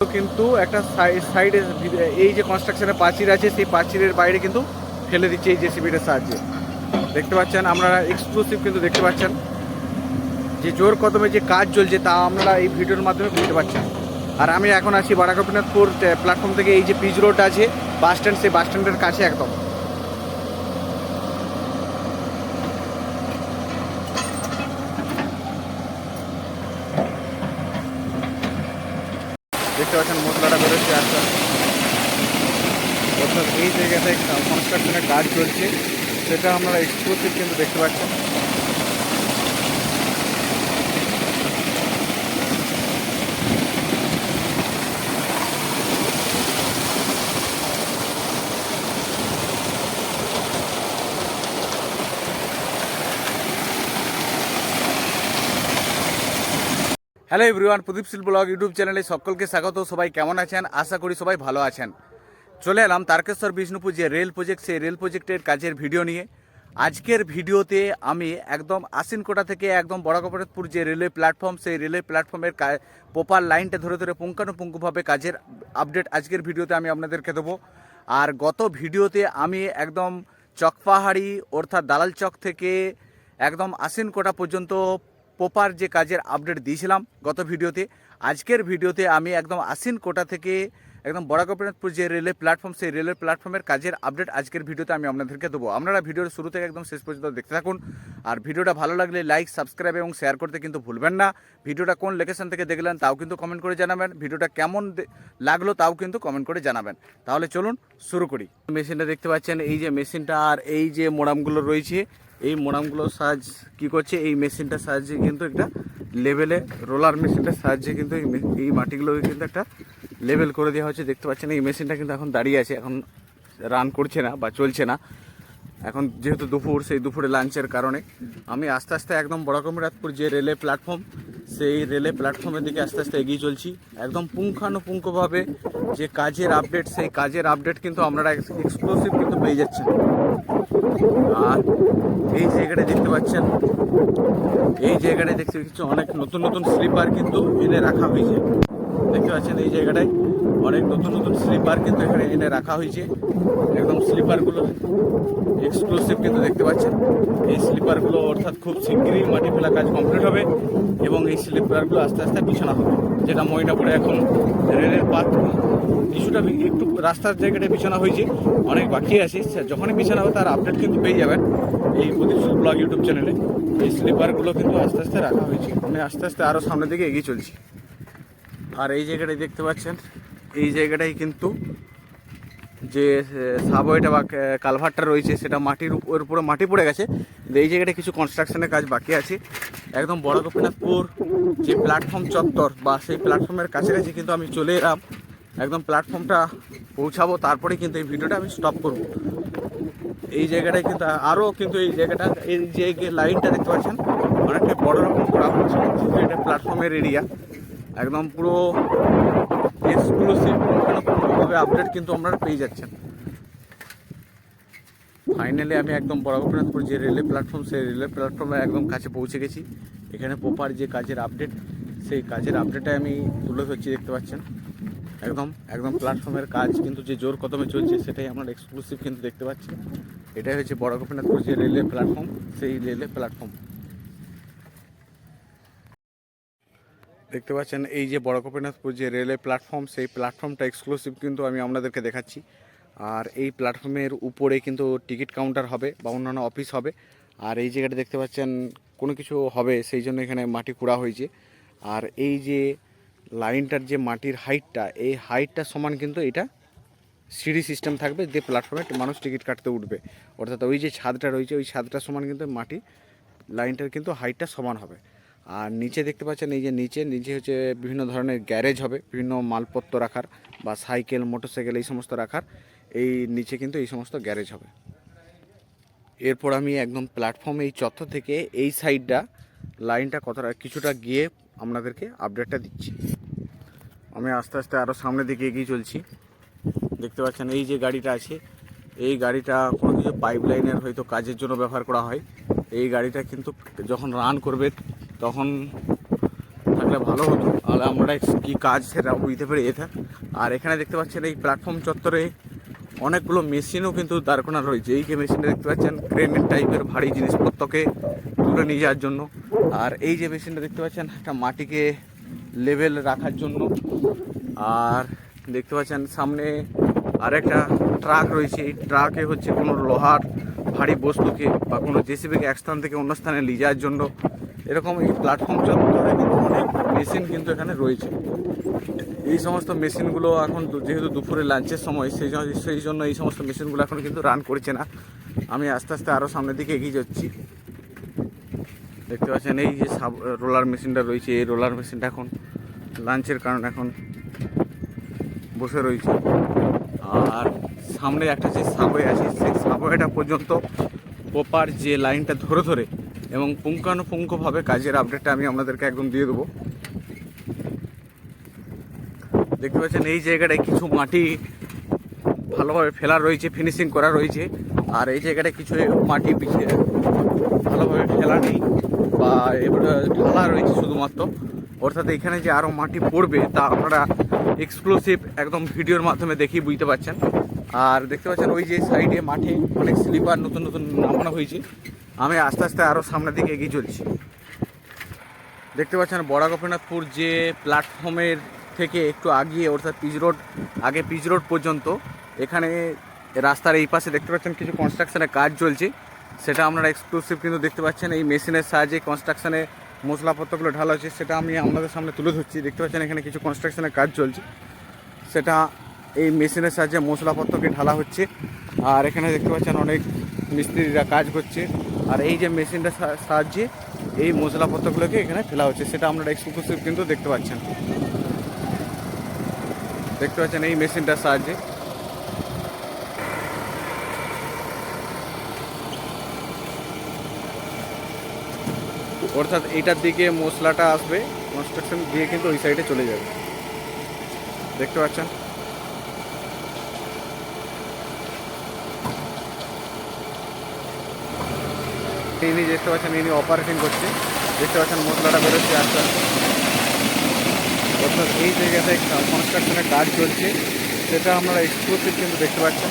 কিন্তু একটা সাইডে এই যে কনস্ট্রাকশনের প্রাচীর আছে, সেই প্রাচীরের বাইরে কিন্তু ফেলে দিচ্ছে এই জেসিবিটার সাহায্যে। দেখতে পাচ্ছেন, আপনারা এক্সক্লুসিভ কিন্তু দেখতে পাচ্ছেন। যে জোর কদমে যে কাজ চলছে, তা আমরা এই ভিডিওর মাধ্যমে বুঝতে পারছেন। আর আমি এখন আছি বারাকপিনাথপুর প্ল্যাটফর্ম থেকে এই যে পিচ রোড আছে বাস স্ট্যান্ড সেই বাস স্ট্যান্ডের কাছে একদম। দেখতে পাচ্ছেন মশলাটা বেরোচ্ছে আস্তে। অর্থাৎ এই জায়গাতে কনস্ট্রাকশনের কাজ চলছে সেটা আপনারা এক্সক্লুসিভ কিন্তু দেখতে পাচ্ছেন হ্যালো এভরিওয়ান প্রদীপ শিল ব্লগ ইউটিউব চ্যানেলে সকলকে স্বাগত। সবাই কেমন আছেন? আশা করি সবাই ভালো আছেন। চলে এলাম তারকেশ্বর বিষ্ণুপুর যে রেল প্রজেক্ট সেই রেল প্রজেক্টের কাজের ভিডিও নিয়ে। আজকের ভিডিওতে আমি একদম আসিনকোটা থেকে একদম বড়াকপটপুর যে রেলওয়ে প্ল্যাটফর্ম সেই রেলওয়ে প্ল্যাটফর্মের প্রপার লাইনটা ধরে ধরে পুঙ্খানুপুঙ্খভাবে কাজের আপডেট আজকের ভিডিওতে আমি আপনাদেরকে দেবো। আর গত ভিডিওতে আমি একদম চকপাহাড়ি, অর্থাৎ দালাল চক থেকে একদম আসিনকোটা পর্যন্ত প্রপার যে কাজের আপডেট দিয়েছিলাম গত ভিডিওতে, আজকের ভিডিওতে আমি একদম আসিন কোটা থেকে একদম বড়াগোপীনাথপুর যে রেলের প্ল্যাটফর্ম সেই রেলের প্ল্যাটফর্মের কাজের আপডেট আজকের ভিডিওতে আমি আপনাদেরকে দেবো। আপনারা ভিডিওর শুরু থেকে একদম শেষ পর্যন্ত দেখতে থাকুন। আর ভিডিওটা ভালো লাগলে লাইক সাবস্ক্রাইব এবং শেয়ার করতে কিন্তু ভুলবেন না। ভিডিওটা কোন লোকেশন থেকে দেখলেন তাও কিন্তু কমেন্ট করে জানাবেন। ভিডিওটা কেমন লাগল তাও কিন্তু কমেন্ট করে জানাবেন। তাহলে চলুন শুরু করি। মেশিনটা দেখতে পাচ্ছেন, এই যে মেশিনটা আর এই যে মোড়ামগুলো রয়েছে এই মোড়ামগুলোর সাহায্য কি করছে? এই মেশিনটার সাহায্যে কিন্তু একটা লেভেলে, রোলার মেশিনটার সাহায্যে কিন্তু এই মাটিগুলোকে কিন্তু একটা লেভেল করে দেওয়া হচ্ছে। দেখতে পাচ্ছেন, এই মেশিনটা কিন্তু এখন দাঁড়িয়ে আছে। এখন রান করছে না বা চলছে না। এখন যেহেতু দুপুর, সেই দুপুরে লাঞ্চের কারণে। আমি আস্তে আস্তে একদম বড়াকমিরাতপুর যে রেলে প্ল্যাটফর্ম, সেই রেলে প্ল্যাটফর্মের দিকে আস্তে আস্তে এগিয়ে চলছি। একদম পুঙ্খানুপুঙ্খভাবে যে কাজের আপডেট, সেই কাজের আপডেট কিন্তু আপনারা এক্সক্লুসিভ কিন্তু পেয়ে যাচ্ছেন আর এই জায়গাটা দেখতে পাচ্ছেন, এই জায়গাটায় দেখতে পাচ্ছি অনেক নতুন নতুন স্লিপার কিন্তু এনে রাখা হয়েছে। দেখতে পাচ্ছেন এই জায়গাটায়? অনেক নতুন নতুন স্লিপার কিন্তু এখানে এনে রাখা হয়েছে। একদম স্লিপারগুলো এক্সক্লুসিভ কিন্তু দেখতে পাচ্ছেন। এই স্লিপারগুলো অর্থাৎ খুব শীঘ্রই মাটি ফেলা কাজ কমপ্লিট হবে এবং এই স্লিপারগুলো আস্তে আস্তে বিছানা হবে, যেটা ময়নাপুরে এখন রেলের পাত কিছুটা একটু রাস্তার জায়গাটায় বিছানা হয়েছে। অনেক বাকি আছে যখনই বিছানা হবে তার আপডেট কিন্তু পেয়ে যাবেন এই প্রদীপ ব্লগ ইউটিউব চ্যানেলে। এই স্লিপারগুলো কিন্তু আস্তে আস্তে রাখা হয়েছে। মানে আস্তে আস্তে আরও সামনের দিকে এগিয়ে চলছে। আর এই জায়গাটায় দেখতে পাচ্ছেন এই জায়গাটায় কিন্তু যে সাবওয়েটা বা কালভারটা রয়েছে, সেটা মাটির উপর উপরে মাটি পড়ে গেছে। এই জায়গাটা কিছু কনস্ট্রাকশনের কাজ বাকি আছে। একদম বড় গোপীনাথপুর যে প্ল্যাটফর্ম চত্বর বা সেই প্ল্যাটফর্মের কাছাকাছি কিন্তু আমি চলে এলাম। একদম প্ল্যাটফর্মটা পৌঁছাবো তারপরে কিন্তু এই ভিডিওটা আমি স্টপ করব। এই জায়গাটায় কিন্তু আরও কিন্তু এই জায়গাটা, এই যে লাইনটা দেখতে পাচ্ছেন অনেকটা বড় রকম এটা প্ল্যাটফর্মের এরিয়া একদম পুরো এক্সক্লুসিভ আপডেট কিন্তু আপনারা পেয়ে যাচ্ছেন। ফাইনালি আমি একদম বড়গোপীনাথপুর যে রেলওয়ে প্ল্যাটফর্ম সেই রেলওয়ে প্ল্যাটফর্মে একদম কাছে পৌঁছে গেছি। এখানে প্রপার যে কাজের আপডেট সেই কাজের আপডেটে আমি তুলে ধরছি, দেখতে পাচ্ছেন? একদম একদম প্ল্যাটফর্মের কাজ কিন্তু যে জোর কদমে চলছে, সেটাই আপনারা এক্সক্লুসিভ কিন্তু দেখতে পাচ্ছি। এটাই হচ্ছে বড়গোপীনাথপুর যে রেলওয়ে প্ল্যাটফর্ম সেই রেলওয়ে প্ল্যাটফর্ম দেখতে পাচ্ছেন, এই যে বড় গোপীনাথপুর যে রেলওয়ে প্ল্যাটফর্ম, সেই প্ল্যাটফর্মটা এক্সক্লুসিভ কিন্তু আমি আপনাদেরকে দেখাচ্ছি। আর এই প্ল্যাটফর্মের উপরে কিন্তু টিকিট কাউন্টার হবে বা অন্যান্য অফিস হবে। আর এই জায়গাটা দেখতে পাচ্ছেন, কোনো কিছু হবে, সেই জন্য এখানে মাটি কুড়া হয়েছে। আর এই যে লাইনটার যে মাটির হাইটটা, এই হাইটটার সমান কিন্তু এটা সিঁড়ি সিস্টেম থাকবে, যে প্ল্যাটফর্মে মানুষ টিকিট কাটতে উঠবে। অর্থাৎ ওই যে ছাদটা রয়েছে, ওই ছাদটার সমান কিন্তু মাটি, লাইনটার কিন্তু হাইটটা সমান হবে। আর নিচে দেখতে পাচ্ছেন এই যে নিচে নিচে হচ্ছে বিভিন্ন ধরনের গ্যারেজ হবে, বিভিন্ন মালপত্র রাখার বা সাইকেল, মোটরসাইকেল এই সমস্ত রাখার। এই নিচে কিন্তু এই সমস্ত গ্যারেজ হবে। এরপর আমি একদম প্ল্যাটফর্ম এই চত্বর থেকে এই সাইডটা লাইনটা কতটা, কিছুটা গিয়ে আপনাদেরকে আপডেটটা দিচ্ছি। আমি আস্তে আস্তে আরও সামনের দিকে এগিয়ে চলছি। দেখতে পাচ্ছেন এই যে গাড়িটা আছে, এই গাড়িটা কোনো কিছু পাইপ লাইনের হয়তো কাজের জন্য ব্যবহার করা হয়। এই গাড়িটা কিন্তু যখন রান করবে তখন থাকলে ভালো হতো। আর আমরা কি কাজ সেটা বুঝতে পেরে যেতাম আর এখানে দেখতে পাচ্ছেন এই প্ল্যাটফর্ম চত্বরে অনেকগুলো মেশিনও কিন্তু দাঁড় করানো রয়েছে। এই যে মেশিনটা দেখতে পাচ্ছেন ক্রেনের টাইপের ভারী জিনিসপত্রকে তুলে নিয়ে যাওয়ার জন্য। আর এই যে মেশিনটা দেখতে পাচ্ছেন, একটা মাটিকে লেভেল রাখার জন্য। আর দেখতে পাচ্ছেন, সামনে আরেকটা ট্রাক রয়েছে। এই ট্রাকে হচ্ছে কোনো লোহার ভারী বস্তুকে বা কোনো জেসিবিকে এক স্থান থেকে অন্য স্থানে নিয়ে যাওয়ার জন্য এরকম এই প্ল্যাটফর্ম চত্বরে কিন্তু অনেক মেশিন কিন্তু এখানে রয়েছে। এই সমস্ত মেশিনগুলো এখন যেহেতু দুপুরে লাঞ্চের সময়, সেই সেই জন্য এই সমস্ত মেশিনগুলো এখন কিন্তু রান করছে না। আমি আস্তে আস্তে আরও সামনের দিকে এগিয়ে যাচ্ছি। দেখতে পাচ্ছেন, এই যে সাব রোলার মেশিনটা রয়েছে, এই রোলার মেশিনটা এখন লাঞ্চের কারণে এখন বসে রয়েছে। আর সামনে একটা যে সাবওয়ে আছে, সেই সাবওয়েটা পর্যন্ত প্রপার যে লাইনটা ধরে ধরে এবং পুঙ্খানুপুঙ্খভাবে কাজের আপডেটটা আমি আপনাদেরকে একদম দিয়ে দেবো। দেখতে পাচ্ছেন, এই জায়গাটায় কিছু মাটি ভালোভাবে ফেলা রয়েছে ফিনিশিং করা রয়েছে, আর এই জায়গাটায় কিছু মাটি পিছিয়ে ভালোভাবে ফেলা নেই বা এবারে ঢালা রয়েছে শুধুমাত্র। অর্থাৎ এখানে যে আরও মাটি পড়বে তা আপনারা এক্সক্লুসিভ একদম ভিডিওর মাধ্যমে দেখেই বুঝতে পারছেন। আর দেখতে পাচ্ছেন, ওই যে সাইডে মাঠে অনেক স্লিপার নতুন নতুন নামানো হয়েছে। আমি আস্তে আস্তে আরও সামনের দিকে এগিয়ে চলছি। দেখতে পাচ্ছেন বড়া গোপীনাথপুর যে প্ল্যাটফর্মের থেকে একটু আগিয়ে, অর্থাৎ পিচ রোড, আগে পিচ রোড পর্যন্ত, এখানে রাস্তার এই পাশে দেখতে পাচ্ছেন কিছু কনস্ট্রাকশনের কাজ চলছে। সেটা আপনারা এক্সক্লুসিভ কিন্তু দেখতে পাচ্ছেন, এই মেশিনের সাহায্যে কনস্ট্রাকশনে মশলাপত্রগুলো ঢালা হচ্ছে সেটা আমি আপনাদের সামনে তুলে ধরছি। দেখতে পাচ্ছেন এখানে কিছু কনস্ট্রাকশনের কাজ চলছে। সেটা এই মেশিনের সাহায্যে মশলাপত্রকে ঢালা হচ্ছে। আর এখানে দেখতে পাচ্ছেন অনেক মিস্ত্রিরা কাজ করছে। আর এই যে মেশিনটার সা- সাহায্যে এই মশলাপত্রগুলোকে এখানে ফেলা হচ্ছে। সেটা আপনারা এক্সক্লুসিভ কিন্তু দেখতে পাচ্ছেন। দেখতে পাচ্ছেন এই মেশিনটার সাহায্যে। অর্থাৎ এইটার দিকে মশলাটা আসবে কনস্ট্রাকশন দিয়ে কিন্তু ওই সাইডে চলে যাবে। দেখতে পাচ্ছেন? ইনি দেখতে পাচ্ছেন, ইনি অপারেশন করছে। দেখতে পাচ্ছেন, মশলাটা বেরোচ্ছে আস্তে আস্তে। অর্থাৎ এই জায়গাতে কনস্ট্রাকশনের কাজ চলছে। সেটা আপনারা এক্সক্লুসিভ কিন্তু দেখতে পাচ্ছেন।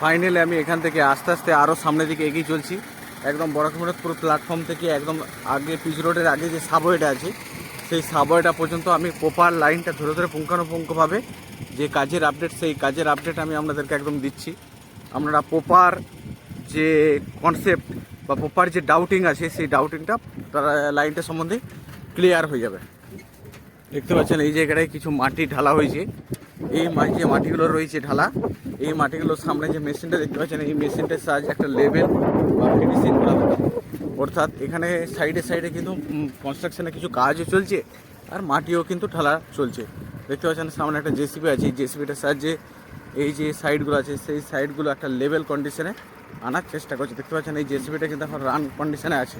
ফাইনালি আমি এখান থেকে আস্তে আস্তে আরও সামনের দিকে এগিয়ে চলছি। একদম বড়াকুমরপুর প্ল্যাটফর্ম থেকে একদম আগে পিচ রোডের আগে যে সাবওয়েটা আছে, সেই সাবওয়েটা পর্যন্ত আমি প্রপার লাইনটা ধরে ধরে পুঙ্খানুপুঙ্খভাবে যে কাজের আপডেট সেই কাজের আপডেট আমি আপনাদেরকে একদম দিচ্ছি। আপনারা প্রপার যে কনসেপ্ট বা প্রপার যে ডাউটিং আছে, সেই ডাউটিংটা তারা লাইনটা সম্বন্ধে ক্লিয়ার হয়ে যাবে। দেখতে পাচ্ছেন, এই জায়গাটায় কিছু মাটি ঢালা হয়েছে। এই যে মাটিগুলো রয়েছে ঢালা, এই মাটিগুলোর সামনে যে মেশিনটা দেখতে পাচ্ছেন, এই মেশিনটার সাহায্যে একটা লেভেল বা ফিনিশিং করা হচ্ছে। অর্থাৎ এখানে সাইডে সাইডে কিন্তু কনস্ট্রাকশনে কিছু কাজও চলছে, আর মাটিও কিন্তু ঢালা চলছে। দেখতে পাচ্ছেন, সামনে একটা জেসিবি আছে, এই জেসিবিটার সাহায্যে এই যে সাইডগুলো আছে, সেই সাইডগুলো একটা লেভেল কন্ডিশনে আনার চেষ্টা করছে। দেখতে পাচ্ছেন, এই জেসিবিটা কিন্তু এখন রান কন্ডিশনে আছে।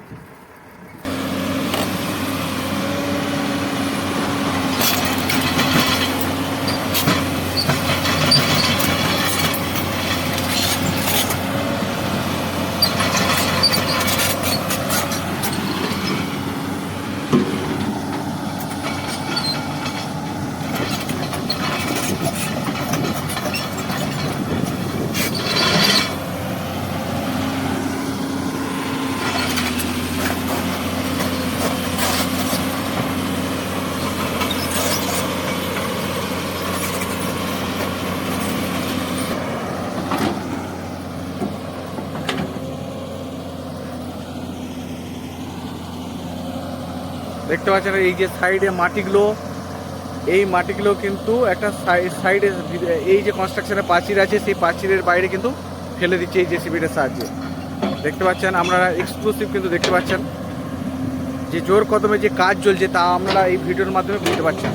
দেখতে পাচ্ছেন এই যে সাইডে মাটিগুলো, এই মাটিগুলো কিন্তু একটা সাইডে এই যে কনস্ট্রাকশনের প্রাচীর আছে, সেই প্রাচীরের বাইরে কিন্তু ফেলে দিচ্ছে এই জেসিবিটার সাহায্যে। দেখতে পাচ্ছেন আপনারা এক্সক্লুসিভ কিন্তু দেখতে পাচ্ছেন। যে জোর কদমে যে কাজ চলছে তা আপনারা এই ভিডিওর মাধ্যমে বুঝতে পারছেন।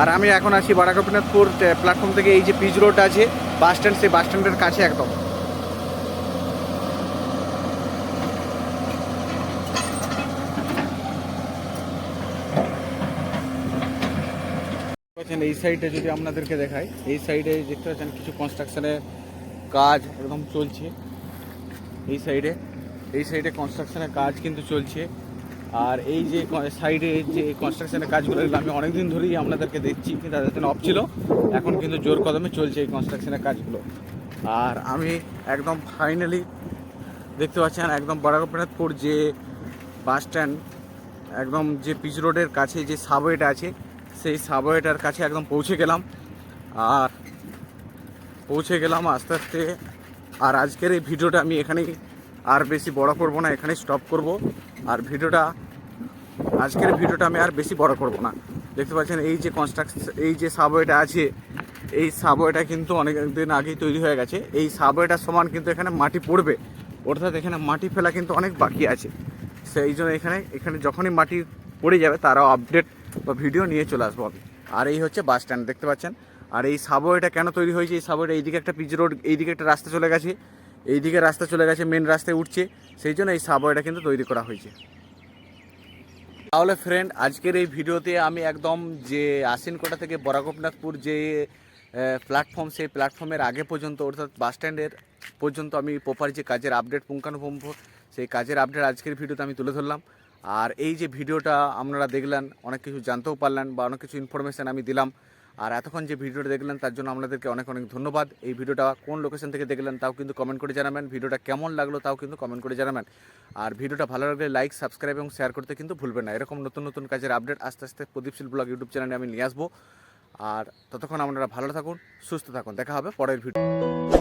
আর আমি এখন আছি বারাকপিনাথপুর প্ল্যাটফর্ম থেকে এই যে পিচ রোড আছে বাস স্ট্যান্ড সেই বাস স্ট্যান্ডের কাছে একদম পাচ্ছেন এই সাইডে যদি আপনাদেরকে দেখাই, এই সাইডে দেখতে পাচ্ছেন কিছু কনস্ট্রাকশনের কাজ একদম চলছে। এই সাইডে এই সাইডে কনস্ট্রাকশনের কাজ কিন্তু চলছে। আর এই যে সাইডে যে কনস্ট্রাকশনের কাজগুলো আমি অনেকদিন ধরেই আপনাদেরকে দেখছি, কিন্তু তাদের অফ ছিল। এখন কিন্তু জোর কদমে চলছে এই কনস্ট্রাকশনের কাজগুলো। আর আমি একদম ফাইনালি দেখতে পাচ্ছেন একদম বড়াগোপনাথপুর যে বাস স্ট্যান্ড একদম যে পিচ রোডের কাছে যে সাবওয়েটা আছে সেই সাবওয়েটার কাছে একদম পৌঁছে গেলাম। আর পৌঁছে গেলাম আস্তে আস্তে। আর আজকের এই ভিডিওটা আমি এখানেই আর বেশি বড় করব না এখানে স্টপ করব। আর ভিডিওটা, আজকের ভিডিওটা আমি আর বেশি বড় করব না। দেখতে পাচ্ছেন, এই যে কনস্ট্রাকশন এই যে সাবওয়েটা আছে, এই সাবওয়েটা কিন্তু অনেক দিন আগেই তৈরি হয়ে গেছে। এই সাবওয়েটার সমান কিন্তু এখানে মাটি পড়বে। অর্থাৎ এখানে মাটি ফেলা কিন্তু অনেক বাকি আছে। সেই জন্য এখানে এখানে যখনই মাটি পড়ে যাবে, তারাও আপডেট বা ভিডিও নিয়ে চলে আসব আমি। আর এই হচ্ছে বাস স্ট্যান্ড, দেখতে পাচ্ছেন? আর এই সাবওয়েটা কেন তৈরি হয়েছে? এই সাবওয়েটা এইদিকে একটা পিচ রোড, এইদিকে একটা রাস্তা চলে গেছে। এইদিকে রাস্তা চলে গেছে মেন রাস্তায় উঠছে। সেই জন্য এই সাবওয়েটা কিন্তু তৈরি করা হয়েছে। তাহলে ফ্রেন্ড আজকের এই ভিডিওতে আমি একদম যে আশ্বিনকোটা থেকে বরাগোপনাথপুর যে প্ল্যাটফর্ম সেই প্ল্যাটফর্মের আগে পর্যন্ত, অর্থাৎ বাস স্ট্যান্ডের পর্যন্ত আমি প্রপার যে কাজের আপডেট পুঙ্খানুপুঙ্খ, সেই কাজের আপডেট আজকের ভিডিওতে আমি তুলে ধরলাম। আর এই যে ভিডিওটা আপনারা দেখলেন, অনেক কিছু জানতেও পারলেন বা অনেক কিছু ইনফরমেশান আমি দিলাম। আর এতক্ষণ যে ভিডিওটা দেখলেন, তার জন্য আপনাদেরকে অনেক অনেক ধন্যবাদ। এই ভিডিওটা কোন লোকেশন থেকে দেখলেন, তাও কিন্তু কমেন্ট করে জানাবেন। ভিডিওটা কেমন লাগল, তাও কিন্তু কমেন্ট করে জানাবেন। আর ভিডিওটা ভালো লাগলে লাইক সাবস্ক্রাইব এবং শেয়ার করতে কিন্তু ভুলবেন না। এরকম নতুন নতুন কাজের আপডেট আস্তে আস্তে প্রদীপশীল ব্লগ ইউটিউব চ্যানেলে আমি নিয়ে আসব। আর ততক্ষণ আপনারা ভালো থাকুন, সুস্থ থাকুন। দেখা হবে পরের ভিডিও